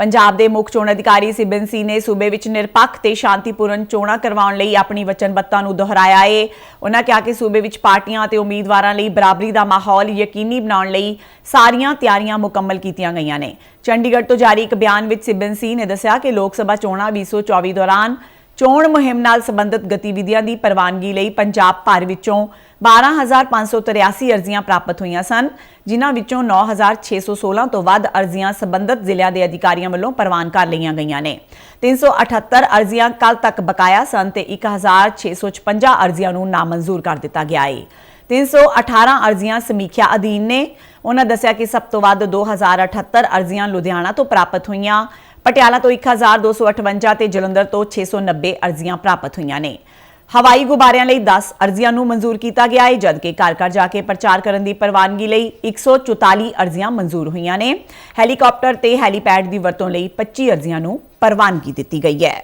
ਪੰਜਾਬ ਦੇ ਮੁੱਖ ਚੋਣ ਅਧਿਕਾਰੀ ਸਿਬਨ ਸੀ ਨੇ ਸੂਬੇ ਵਿੱਚ ਨਿਰਪੱਖ ਤੇ ਸ਼ਾਂਤੀਪੂਰਨ ਚੋਣਾਂ ਕਰਵਾਉਣ ਲਈ ਆਪਣੀ ਵਚਨਬੱਧਤਾ ਨੂੰ ਦੁਹਰਾਇਆ ਏ। ਉਹਨਾਂ ਕਿਹਾ ਕਿ ਸੂਬੇ ਵਿੱਚ ਪਾਰਟੀਆਂ ਅਤੇ ਉਮੀਦਵਾਰਾਂ ਲਈ ਬਰਾਬਰੀ ਦਾ ਮਾਹੌਲ ਯਕੀਨੀ ਬਣਾਉਣ ਲਈ ਸਾਰੀਆਂ ਤਿਆਰੀਆਂ ਮੁਕੰਮਲ ਕੀਤੀਆਂ ਗਈਆਂ ਨੇ। ਚੰਡੀਗੜ੍ਹ ਤੋਂ ਜਾਰੀ ਇੱਕ ਬਿਆਨ ਵਿੱਚ ਸਿਬਨ ਸੀ ਨੇ ਦੱਸਿਆ ਕਿ ਲੋਕ ਸਭਾ ਚੋਣਾਂ 2024 ਦੌਰਾਨ ਚੋਣ ਮੁਹਿੰਮ ਨਾਲ ਸੰਬੰਧਿਤ ਗਤੀਵਿਧੀਆਂ ਦੀ ਪ੍ਰਵਾਨਗੀ ਲਈ ਪੰਜਾਬ ਭਰ ਵਿੱਚੋਂ 12583 ਅਰਜ਼ੀਆਂ ਪ੍ਰਾਪਤ ਹੋਈਆਂ ਸਨ, ਜਿਨ੍ਹਾਂ ਵਿੱਚੋਂ 9616 ਤੋਂ ਵੱਧ ਅਰਜ਼ੀਆਂ ਸੰਬੰਧਿਤ ਜ਼ਿਲ੍ਹਿਆਂ ਦੇ ਅਧਿਕਾਰੀਆਂ ਵੱਲੋਂ ਪ੍ਰਵਾਨ ਕਰ ਲਈਆਂ ਗਈਆਂ ਨੇ। 378 ਅਰਜ਼ੀਆਂ ਕੱਲ ਤੱਕ ਬਕਾਇਆ ਸਨ ਤੇ 1656 ਅਰਜ਼ੀਆਂ ਨੂੰ ਨਾਮਨਜ਼ੂਰ ਕਰ ਦਿੱਤਾ ਗਿਆ ਹੈ 318 ਅਰਜ਼ੀਆਂ ਸਮੀਖਿਆ ਅਧੀਨ ਨੇ। ਉਹਨਾਂ ਦੱਸਿਆ ਕਿ ਸਭ ਤੋਂ ਵੱਧ 2078 ਅਰਜ਼ੀਆਂ ਲੁਧਿਆਣਾ ਤੋਂ ਪ੍ਰਾਪਤ ਹੋਈਆਂ। ਪਟਿਆਲਾ ਤੋਂ 1258 ਤੇ ਜਲੰਧਰ ਤੋਂ 690 ਅਰਜ਼ੀਆਂ ਪ੍ਰਾਪਤ ਹੋਈਆਂ ਨੇ। ਹਵਾਈ ਗੁਬਾਰਿਆਂ ਲਈ 10 ਅਰਜ਼ੀਆਂ ਨੂੰ ਮਨਜ਼ੂਰ ਕੀਤਾ ਗਿਆ ਹੈ, ਜਦਕਿ ਘਰ ਘਰ ਜਾ ਕੇ ਪ੍ਰਚਾਰ ਕਰਨ ਦੀ ਪ੍ਰਵਾਨਗੀ ਲਈ 144 ਅਰਜ਼ੀਆਂ ਮਨਜ਼ੂਰ ਹੋਈਆਂ ਨੇ। ਹੈਲੀਕਾਪਟਰ ਤੇ ਹੈਲੀਪੈਡ ਦੀ ਵਰਤੋਂ ਲਈ 25 ਅਰਜ਼ੀਆਂ ਨੂੰ ਪ੍ਰਵਾਨਗੀ ਦਿੱਤੀ ਗਈ ਹੈ।